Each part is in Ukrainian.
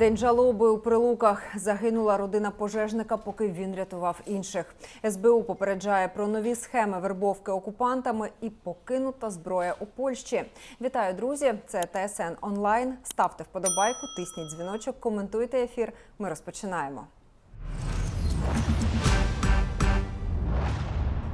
День жалоби у прилуках загинула родина пожежника, поки він рятував інших. СБУ попереджає про нові схеми вербовки окупантами і покинута зброя у Польщі. Вітаю, друзі! Це ТСН онлайн. Ставте вподобайку, тисніть дзвіночок, коментуйте ефір. Ми розпочинаємо.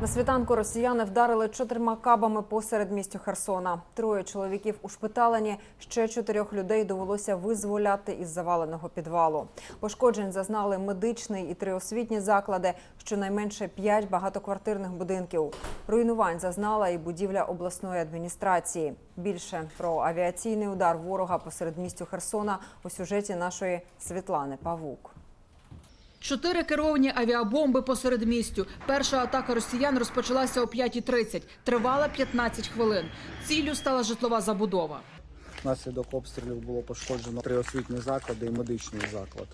На світанку росіяни вдарили чотирма кабами посеред містю Херсона. Троє чоловіків ушпиталені, ще чотирьох людей довелося визволяти із заваленого підвалу. Пошкоджень зазнали медичний і три освітні заклади, щонайменше п'ять багатоквартирних будинків. Руйнувань зазнала і будівля обласної адміністрації. Більше про авіаційний удар ворога посеред містю Херсона у сюжеті нашої Світлани Павук. Чотири керовані авіабомби посеред містю. Перша атака росіян розпочалася о 5.30. Тривала 15 хвилин. Ціллю стала житлова забудова. Внаслідок обстрілів було пошкоджено три освітні заклади і медичний заклад.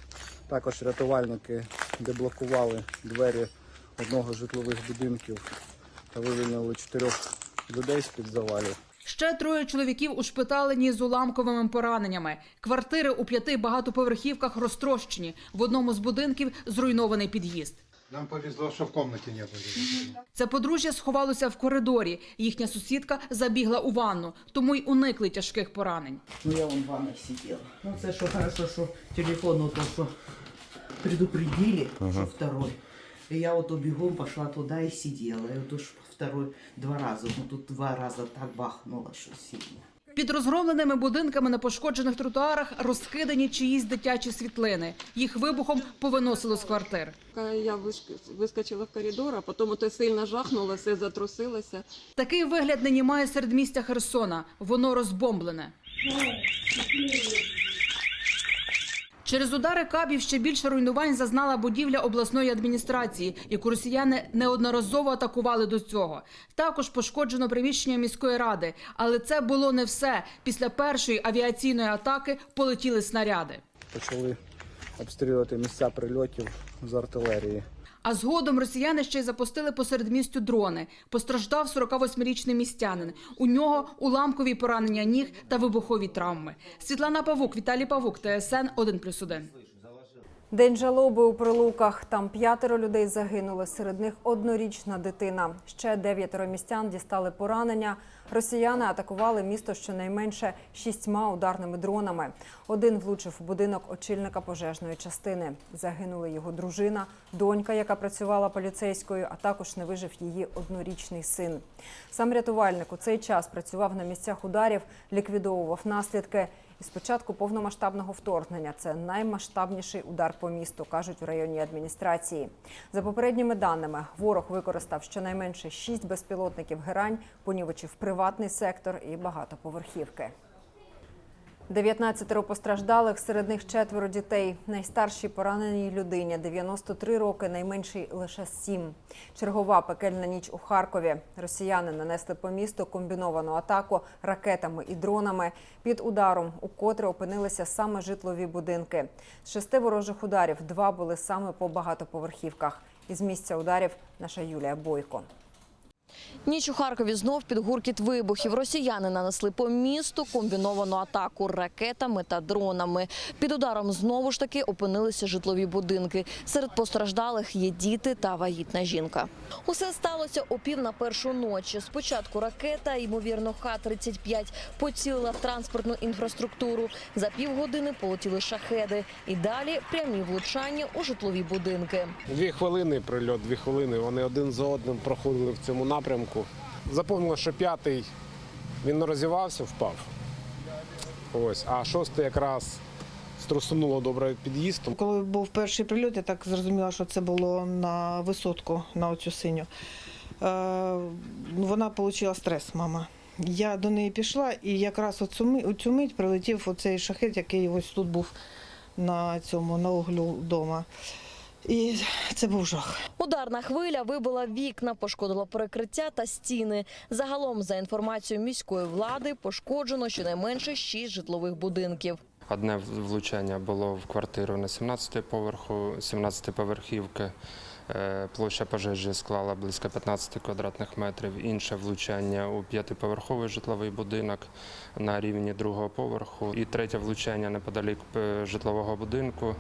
Також рятувальники деблокували двері одного з житлових будинків та вивільнили чотирьох людей з-під завалів. Ще троє чоловіків ушпиталені з уламковими пораненнями. Квартири у п'яти багатоповерхівках розтрощені. В одному з будинків зруйнований під'їзд. Нам повезло, что в комнате нет. Це подружжя сховалося в коридорі. Їхня сусідка забігла у ванну, тому й уникли тяжких поранень. Ну я вон в ванной сидела. Ну це що хорошо, що телефон ну, то, що предупредили, що второй. И я вот бегом пошла туда и сидела. И вот уж второй два раза. Ну тут два раза так бахнуло, що сильно. Під розгромленими будинками на пошкоджених тротуарах розкидані чиїсь дитячі світлини. Їх вибухом повиносило з квартир. Я вискочила в коридор, а потім ото сильно жахнуло, все затрусилося. Такий вигляд нині має середмістя Херсона. Воно розбомблене. Через удари кабів ще більше руйнувань зазнала будівля обласної адміністрації, яку росіяни неодноразово атакували до цього. Також пошкоджено приміщення міської ради, але це було не все. Після першої авіаційної атаки полетіли снаряди. Почали обстрілювати місця прильотів з артилерії. А згодом росіяни ще й запустили посеред містю дрони. Постраждав 48-річний містянин. У нього уламкові поранення ніг та вибухові травми. Світлана Павук, Віталій Павук, ТСН 1+,1. День жалоби у прилуках. Там п'ятеро людей загинули. Серед них однорічна дитина. Ще дев'ятеро містян дістали поранення. Росіяни атакували місто щонайменше шістьма ударними дронами. Один влучив у будинок очільника пожежної частини. Загинули його дружина, донька, яка працювала поліцейською, а також не вижив її однорічний син. Сам рятувальник у цей час працював на місцях ударів, ліквідовував наслідки. І з початку повномасштабного вторгнення це наймасштабніший удар по місту, кажуть у районній адміністрації. За попередніми даними, ворог використав щонайменше шість безпілотників герань, понівечив приватний сектор і багатоповерхівки. 19 постраждалих, серед них четверо дітей. Найстаршій пораненій людині 93 роки, найменший лише 7. Чергова пекельна ніч у Харкові. Росіяни нанесли по місту комбіновану атаку ракетами і дронами. Під ударом укотре опинилися саме житлові будинки. З шести ворожих ударів два були саме по багатоповерхівках. Із місця ударів наша Юлія Бойко. Ніч у Харкові знов під гуркіт вибухів. Росіяни нанесли по місту комбіновану атаку ракетами та дронами. Під ударом знову ж таки опинилися житлові будинки. Серед постраждалих є діти та вагітна жінка. Усе сталося о пів на першу ночі. Спочатку ракета, ймовірно, Х-35, поцілила в транспортну інфраструктуру. За півгодини полетіли шахеди. І далі прямі влучання у житлові будинки. Дві хвилини прильот, дві хвилини. Вони один за одним проходили в цьому напрямку. Запомнило, що п'ятий він не розівався, впав. Ось, а шостий якраз струсунуло добре під'їзд. Коли був перший прильот, я так зрозуміла, що це було на висотку, на оцю синю. Е, вона отримала стрес, мама. Я до неї пішла, і якраз у цю мить прилетів оцей шахет, який ось тут був на цьому на углю вдома. І це був жах. Ударна хвиля вибила вікна, пошкодила перекриття та стіни. Загалом, за інформацією міської влади, пошкоджено щонайменше шість житлових будинків. Одне влучання було в квартиру на 17 поверху, 17 поверхівки. Е, Площа пожежі склала близько 15 квадратних метрів. Інше влучання у п'ятиповерховий житловий будинок на рівні другого поверху. І третє влучання неподалік е, житлового будинку.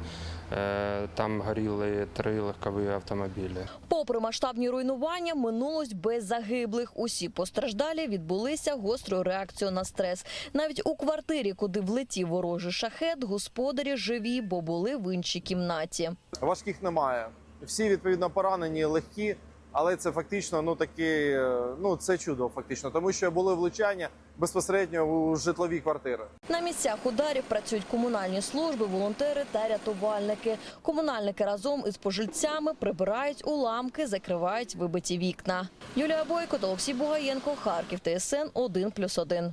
Е, Там горіли три легкові автомобілі. Попри масштабні руйнування, минулось без загиблих. Усі постраждалі відбулися гострою реакцією на стрес. Навіть у квартирі, куди влетів ворожий шахет, господарі живі, бо були в іншій кімнаті. Важких немає. Всі відповідно поранені, легкі, але це фактично ну такі, е, ну це чудо, фактично, тому що були влучання безпосередньо у житлові квартири. На місцях ударів працюють комунальні служби, волонтери та рятувальники. Комунальники разом із пожильцями прибирають уламки, закривають вибиті вікна. Юлія Бойко та Олексій Бугаєнко, Харків, ТСН 1+,1.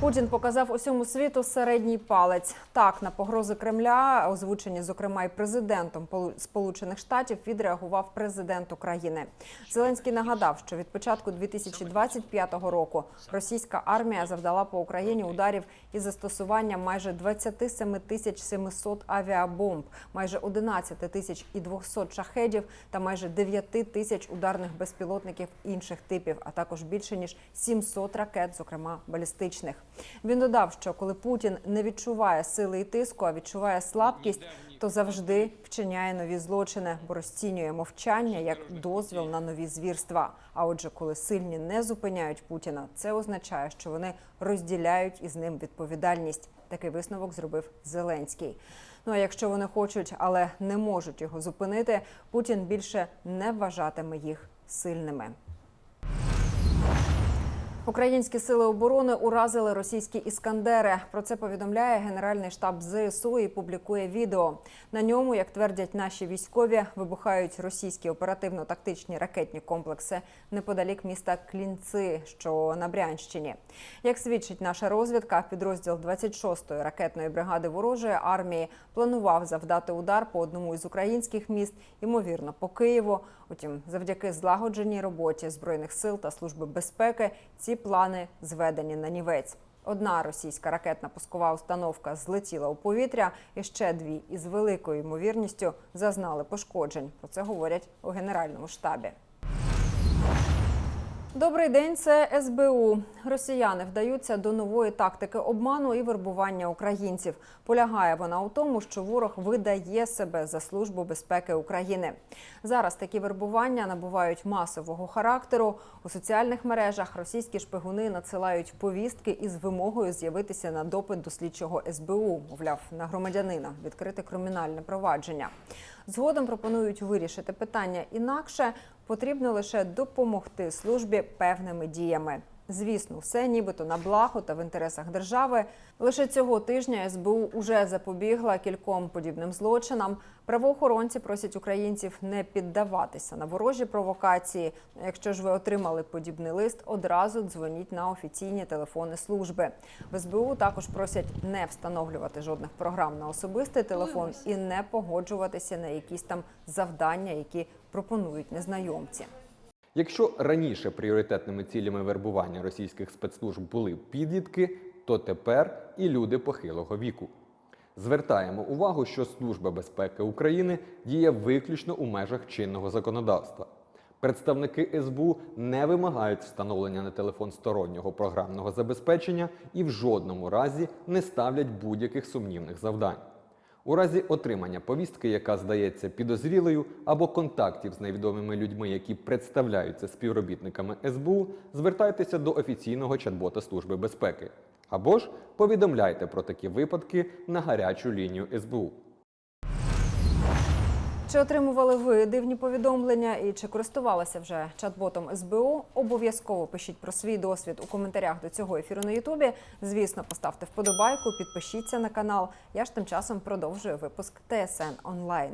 Путін показав усьому світу середній палець. Так на погрози Кремля, озвучені зокрема і президентом Полу- Сполучених Штатів, відреагував президент України. Зеленський нагадав, що від початку 2025 року російська армія завдала по Україні ударів із застосуванням майже 27 тисяч 700 авіабомб, майже 11 тисяч і 200 шахедів та майже 9 тисяч ударних безпілотників інших типів, а також більше ніж 700 ракет, зокрема балістичних. Він додав, що коли Путін не відчуває сили і тиску, а відчуває слабкість, то завжди вчиняє нові злочини, бо розцінює мовчання як дозвіл на нові звірства. А отже, коли сильні не зупиняють Путіна, це означає, що вони розділяють із ним відповідальність. Такий висновок зробив Зеленський. Ну а якщо вони хочуть, але не можуть його зупинити, Путін більше не вважатиме їх сильними. Українські сили оборони уразили російські іскандери. Про це повідомляє Генеральний штаб ЗСУ і публікує відео. На ньому, як твердять наші військові, вибухають російські оперативно-тактичні ракетні комплекси неподалік міста Клінци, що на Брянщині. Як свідчить наша розвідка, підрозділ 26-ї ракетної бригади ворожої армії планував завдати удар по одному із українських міст, ймовірно, по Києву. Утім, завдяки злагодженій роботі збройних сил та служби безпеки ці плани зведені на нівець. Одна російська ракетна пускова установка злетіла у повітря, і ще дві із великою ймовірністю зазнали пошкоджень. Про це говорять у генеральному штабі. Добрий день, це СБУ. Росіяни вдаються до нової тактики обману і вербування українців. Полягає вона у тому, що ворог видає себе за службу безпеки України. Зараз такі вербування набувають масового характеру. У соціальних мережах російські шпигуни надсилають повістки із вимогою з'явитися на допит до слідчого СБУ, мовляв, на громадянина відкрити кримінальне провадження. Згодом пропонують вирішити питання інакше. Потрібно лише допомогти службі певними діями. Звісно, все нібито на благо та в інтересах держави. Лише цього тижня СБУ уже запобігла кільком подібним злочинам. Правоохоронці просять українців не піддаватися на ворожі провокації. Якщо ж ви отримали подібний лист, одразу дзвоніть на офіційні телефони служби. В СБУ також просять не встановлювати жодних програм на особистий телефон і не погоджуватися на якісь там завдання, які пропонують незнайомці. Якщо раніше пріоритетними цілями вербування російських спецслужб були підлітки, то тепер і люди похилого віку. Звертаємо увагу, що Служба безпеки України діє виключно у межах чинного законодавства. Представники СБУ не вимагають встановлення на телефон стороннього програмного забезпечення і в жодному разі не ставлять будь-яких сумнівних завдань. У разі отримання повістки, яка здається підозрілою, або контактів з невідомими людьми, які представляються співробітниками СБУ, звертайтеся до офіційного чат-бота Служби безпеки. Або ж повідомляйте про такі випадки на гарячу лінію СБУ. Чи отримували ви дивні повідомлення і чи користувалися вже чат-ботом СБУ? Обов'язково пишіть про свій досвід у коментарях до цього ефіру на Ютубі. Звісно, поставте вподобайку, підпишіться на канал. Я ж тим часом продовжую випуск ТСН онлайн.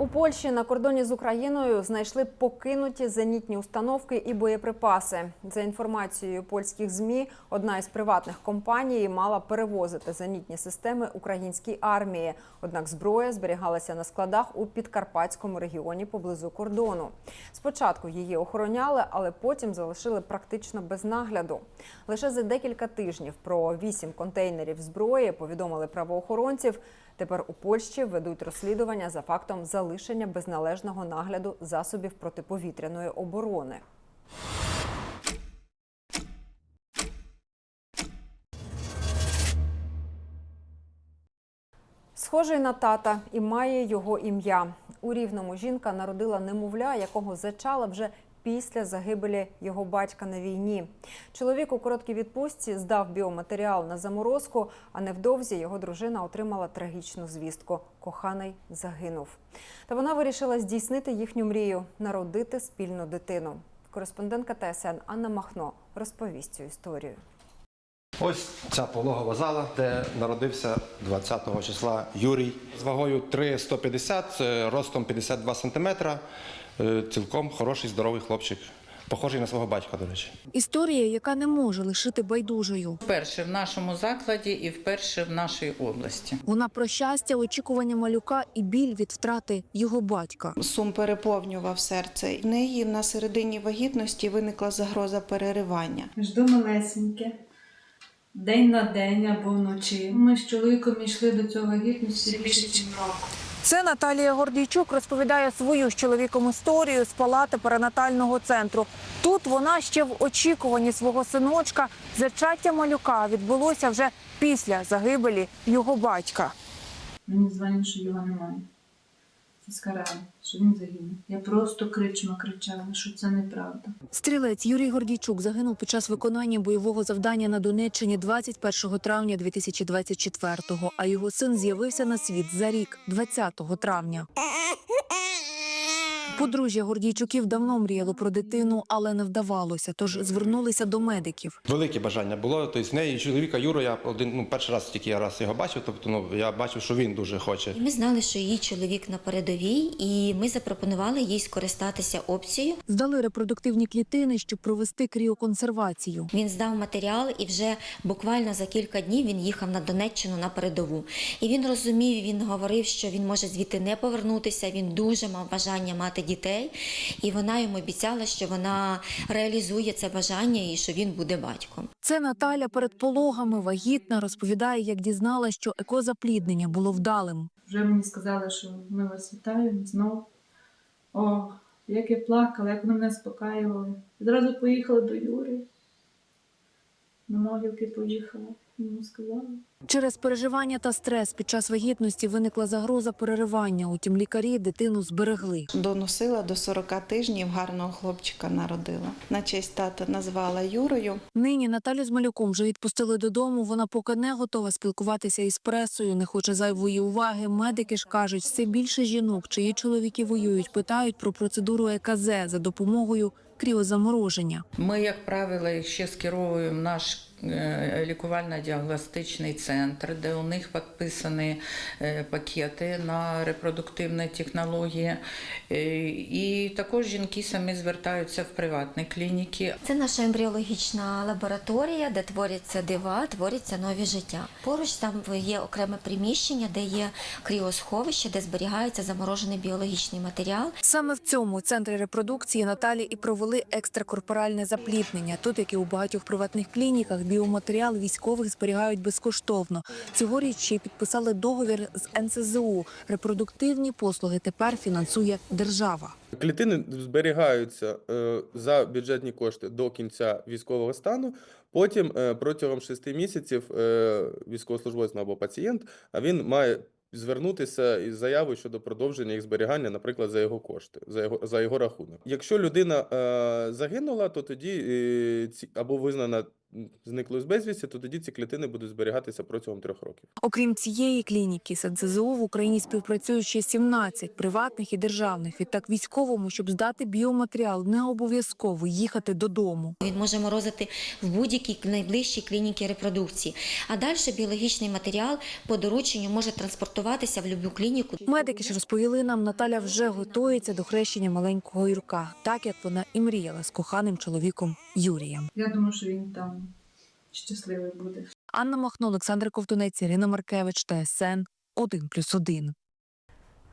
У Польщі на кордоні з Україною знайшли покинуті зенітні установки і боєприпаси. За інформацією польських змі, одна із приватних компаній мала перевозити зенітні системи українській армії. Однак зброя зберігалася на складах у підкарпатському регіоні поблизу кордону. Спочатку її охороняли, але потім залишили практично без нагляду. Лише за декілька тижнів про вісім контейнерів зброї повідомили правоохоронців. Тепер у Польщі ведуть розслідування за фактом залишення без належного нагляду засобів протиповітряної оборони. Схожий на тата і має його ім'я. У рівному жінка народила немовля, якого зачала вже після загибелі його батька на війні. Чоловік у короткій відпустці здав біоматеріал на заморозку, а невдовзі його дружина отримала трагічну звістку. Коханий загинув. Та вона вирішила здійснити їхню мрію народити спільну дитину. Кореспондентка ТСН Анна Махно розповість цю історію. Ось ця пологова зала, де народився 20 числа Юрій з вагою 3,150, е, ростом 52 сантиметра. Е, Цілком хороший, здоровий хлопчик. Похожий на свого батька, до речі. Історія, яка не може лишити байдужою. Вперше в нашому закладі і вперше в нашій області. Вона про щастя, очікування малюка і біль від втрати його батька. Сум переповнював серце. В неї на середині вагітності виникла загроза переривання. Жду малесеньке. День на день або вночі. Ми з чоловіком йшли до цього вагітності більше, ніж року. Це Наталія Гордійчук розповідає свою з чоловіком історію з палати перинатального центру. Тут вона ще в очікуванні свого синочка. Зачаття малюка відбулося вже після загибелі його батька. Мені дзвонять, що його немає. Скарали, що він загинув. Я просто кричимо кричала, що це неправда. Стрілець Юрій Гордійчук загинув під час виконання бойового завдання на Донеччині 21 травня 2024-го, а його син з'явився на світ за рік, 20 травня. Подружжя Гордійчуків давно мріяло про дитину, але не вдавалося, тож звернулися до медиків. Велике бажання було. Тобто в неї чоловіка Юру, я один, ну, перший раз тільки я раз його бачив, тобто ну, я бачив, що він дуже хоче. Ми знали, що її чоловік на передовій, і ми запропонували їй скористатися опцією. Здали репродуктивні клітини, щоб провести кріоконсервацію. Він здав матеріал, і вже буквально за кілька днів він їхав на Донеччину на передову. І він розумів, він говорив, що він може звідти не повернутися. Він дуже мав бажання мати дітей, і вона йому обіцяла, що вона реалізує це бажання і що він буде батьком. Це Наталя перед пологами вагітна розповідає, як дізналась, що екозапліднення було вдалим. Вже мені сказали, що ми вас вітаємо знов. О, як я плакала, як вони мене спокаювали. Зразу поїхала до Юри. На могилки поїхала, йому сказала. Через переживання та стрес під час вагітності виникла загроза переривання. Утім, лікарі дитину зберегли. Доносила до 40 тижнів, гарного хлопчика народила. На честь тата назвала Юрою. Нині Наталю з малюком вже відпустили додому. Вона поки не готова спілкуватися із пресою, не хоче зайвої уваги. Медики ж кажуть, все більше жінок, чиї чоловіки воюють, питають про процедуру ЕКЗ за допомогою кріозамороження. Ми, як правило, ще скеровуємо наш лікувально-діагностичний центр, де у них підписані е, пакети на репродуктивні технології. Е, І також жінки самі звертаються в приватні клініки. Це наша ембріологічна лабораторія, де творяться дива, творяться нові життя. Поруч там є окреме приміщення, де є кріосховище, де зберігається заморожений біологічний матеріал. Саме в цьому центрі репродукції Наталі і провели екстракорпоральне запліднення. Тут, як і у багатьох приватних клініках, біоматеріал військових зберігають безкоштовно. Цьогоріч ще підписали договір з НСЗУ. Репродуктивні послуги тепер фінансує держава. Клітини зберігаються е, за бюджетні кошти до кінця військового стану. Потім е, протягом шести місяців е, військовослужбовець або пацієнт, а він має звернутися із заявою щодо продовження їх зберігання, наприклад, за його кошти, за його за його рахунок. Якщо людина е, загинула, то тоді е, ці або визнана зникли з безвісті, то тоді ці клітини будуть зберігатися протягом трьох років. Окрім цієї клініки, НСЗУ в Україні співпрацюють ще 17 приватних і державних. Відтак військовому, щоб здати біоматеріал, не обов'язково їхати додому. Він може морозити в будь-якій найближчій клініці репродукції. А далі біологічний матеріал по дорученню може транспортуватися в будь-яку клініку. Медики ж розповіли нам, Наталя вже готується до хрещення маленького Юрка, так як вона і мріяла з коханим чоловіком Юрієм. Я думаю, що він там щасливий буде. Анна Махно, Олександр Ковтунець, Ірина Маркевич, ТСН 1+,1.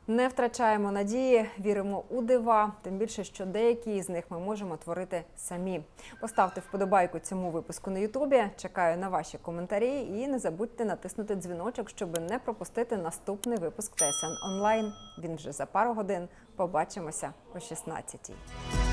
Не втрачаємо надії, віримо у дива, тим більше, що деякі з них ми можемо творити самі. Поставте вподобайку цьому випуску на Ютубі. Чекаю на ваші коментарі і не забудьте натиснути дзвіночок, щоб не пропустити наступний випуск ТСН онлайн. Він вже за пару годин. Побачимося о 16-й.